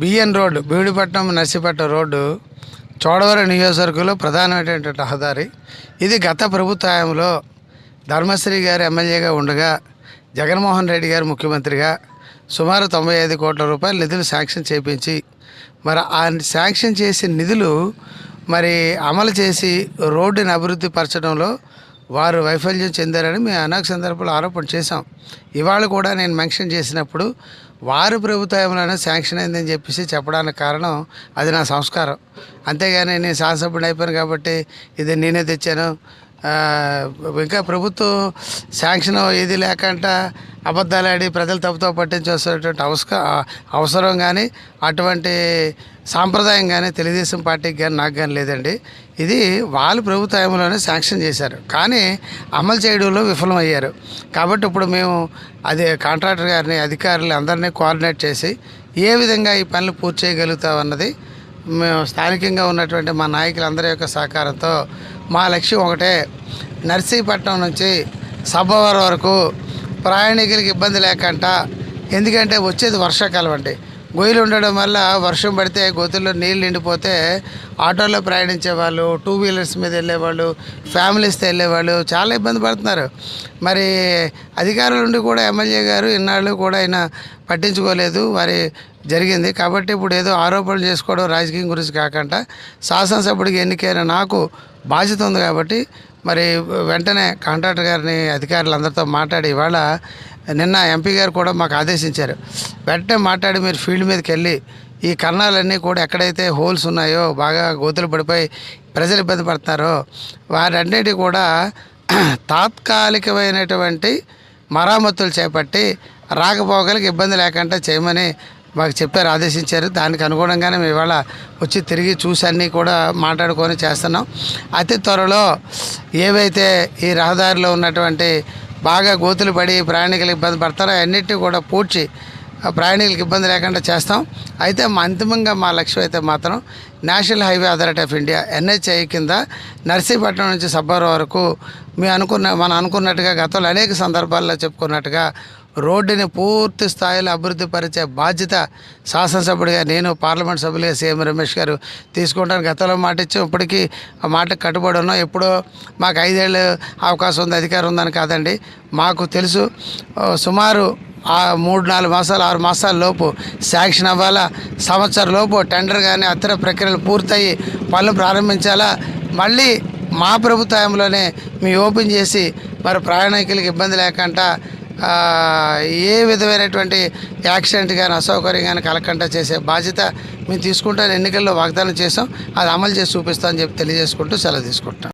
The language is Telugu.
బిఎన్ రోడ్డు బీడుపట్నం నర్సిపట్ట రోడ్డు చోడవరం నియోజకవర్గంలో ప్రధానమైనటువంటి రహదారి. ఇది గత ప్రభుత్వ హయాంలో ధర్మశ్రీ గారు ఎమ్మెల్యేగా ఉండగా జగన్మోహన్ రెడ్డి గారు ముఖ్యమంత్రిగా సుమారు తొంభై ఐదు కోట్ల రూపాయల నిధులు శాంక్షన్ చేపించి మరి ఆ శాంక్షన్ చేసిన నిధులు మరి అమలు చేసి రోడ్డుని అభివృద్ధి పరచడంలో వారు వైఫల్యం చెందారని మేము అనేక సందర్భాలు ఆరోపణ చేశాం. ఇవాళ కూడా నేను మెన్షన్ చేసినప్పుడు వారు ప్రభుత్వంలోనే శాంక్షన్ అయిందని చెప్పేసి చెప్పడానికి కారణం అది నా సంస్కారం. అంతేగాని నేను శాసనసభ్యుడు అయిపోయాను కాబట్టి ఇది నేనే తెచ్చాను. ఇంకా ప్రభుత్వం శాంక్షన్ ఏది లేకుండా అబద్ధాలు ఆడి ప్రజలు తప్పుతో పట్టించవలసినటువంటి అవసర అవసరం కానీ అటువంటి సాంప్రదాయం కానీ తెలుగుదేశం పార్టీకి కానీ నాకు కానీ లేదండి. ఇది వాళ్ళు ప్రభుత్వంలోనే శాంక్షన్ చేశారు. కానీ అమలు చేయడంలో విఫలమయ్యారు. కాబట్టి ఇప్పుడు మేము అదే కాంట్రాక్టర్ గారిని అధికారులు అందరినీ కోఆర్డినేట్ చేసి ఏ విధంగా ఈ పనులు పూర్తి చేయగలుగుతామన్నది మేము స్థానికంగా ఉన్నటువంటి మా నాయకులందరి యొక్క సహకారంతో మా లక్ష్యం ఒకటే. నర్సీపట్నం నుంచి సబ్బవరం వరకు ప్రయాణికులకి ఇబ్బంది లేకుండా ఎందుకంటే వచ్చేది వర్షాకాలం అండి. గొయ్యలు ఉండడం వల్ల వర్షం పడితే గొతుల్లో నీళ్ళు నిండిపోతే ఆటోలో ప్రయాణించే వాళ్ళు టూ వీలర్స్ మీద వెళ్ళేవాళ్ళు ఫ్యామిలీస్తో వెళ్ళేవాళ్ళు చాలా ఇబ్బంది పడుతున్నారు. మరి అధికారుల నుండి కూడా ఎమ్మెల్యే గారు ఇన్నాళ్ళు కూడా ఆయన పట్టించుకోలేదు. మరి జరిగింది. కాబట్టి ఇప్పుడు ఏదో ఆరోపణలు చేసుకోవడం రాజకీయం గురించి కాకుండా శాసనసభ్యుడికి ఎన్నికైన నాకు బాధ్యత ఉంది కాబట్టి మరి వెంటనే కాంట్రాక్టర్ గారిని అధికారులందరితో మాట్లాడి ఇవాళ నిన్న ఎంపీ గారు కూడా మాకు ఆదేశించారు. వెంటనే మాట్లాడి మీరు ఫీల్డ్ మీదకి వెళ్ళి ఈ కర్ణాలన్నీ కూడా ఎక్కడైతే హోల్స్ ఉన్నాయో బాగా గోతులు పడిపోయి ప్రజలు ఇబ్బంది పడుతున్నారో వారన్నిటి కూడా తాత్కాలికమైనటువంటి మరామతులు చేపట్టి రాకపోకలకు ఇబ్బంది లేకుండా చేయమని మాకు చెప్పారు ఆదేశించారు. దానికి అనుగుణంగానే మేము ఇవాళ వచ్చి తిరిగి చూసి అన్నీ కూడా మాట్లాడుకొని చేస్తున్నాం. అతి త్వరలో ఏవైతే ఈ రహదారిలో ఉన్నటువంటి బాగా గోతులు పడి ప్రయాణికులు ఇబ్బంది పడతారో అన్నిటిని కూడా పూడ్చి ఆ ప్రయాణికులకు ఇబ్బంది లేకుండా చేస్తాం. అయితే మా అంతిమంగా మా లక్ష్యం అయితే మాత్రం national highway authority of India NHAI కింద నర్సీపట్నం నుంచి సబ్బవరం వరకు మేము అనుకున్న మనం అనుకున్నట్టుగా గతంలో అనేక సందర్భాల్లో చెప్పుకున్నట్టుగా రోడ్డుని పూర్తి స్థాయిలో అభివృద్ధి పరిచే బాధ్యత శాసనసభ్యుడిగా నేను పార్లమెంట్ సభ్యులుగా సీఎం రమేష్ గారు తీసుకుంటాను గతంలో మాట ఇచ్చాం. ఇప్పటికీ ఆ మాటకు కట్టుబడి ఉన్నాం. ఎప్పుడో మాకు ఐదేళ్ళు అవకాశం ఉంది అధికారం ఉందని కాదండి. మాకు తెలుసు సుమారు ఆ మూడు నాలుగు మాసాలు ఆరు మాసాల లోపు శాంక్షన్ అవ్వాలా? సంవత్సరం లోపు టెండర్ కానీ అత్తర ప్రక్రియలు పూర్తయి పనులు ప్రారంభించాలా? మళ్ళీ మా ప్రభుత్వంలోనే మేము ఓపెన్ చేసి మరి ప్రయాణికులకు ఇబ్బంది లేకుండా ఏ విధమైనటువంటి యాక్సిడెంట్ కానీ అసౌకర్యం కానీ కలగకుండా చేసే బాధ్యత మేము తీసుకుంటాను ఎన్నికల్లో వాగ్దానం చేసాం అది అమలు చేసి చూపిస్తామని చెప్పి తెలియజేసుకుంటూ సెలవు తీసుకుంటాం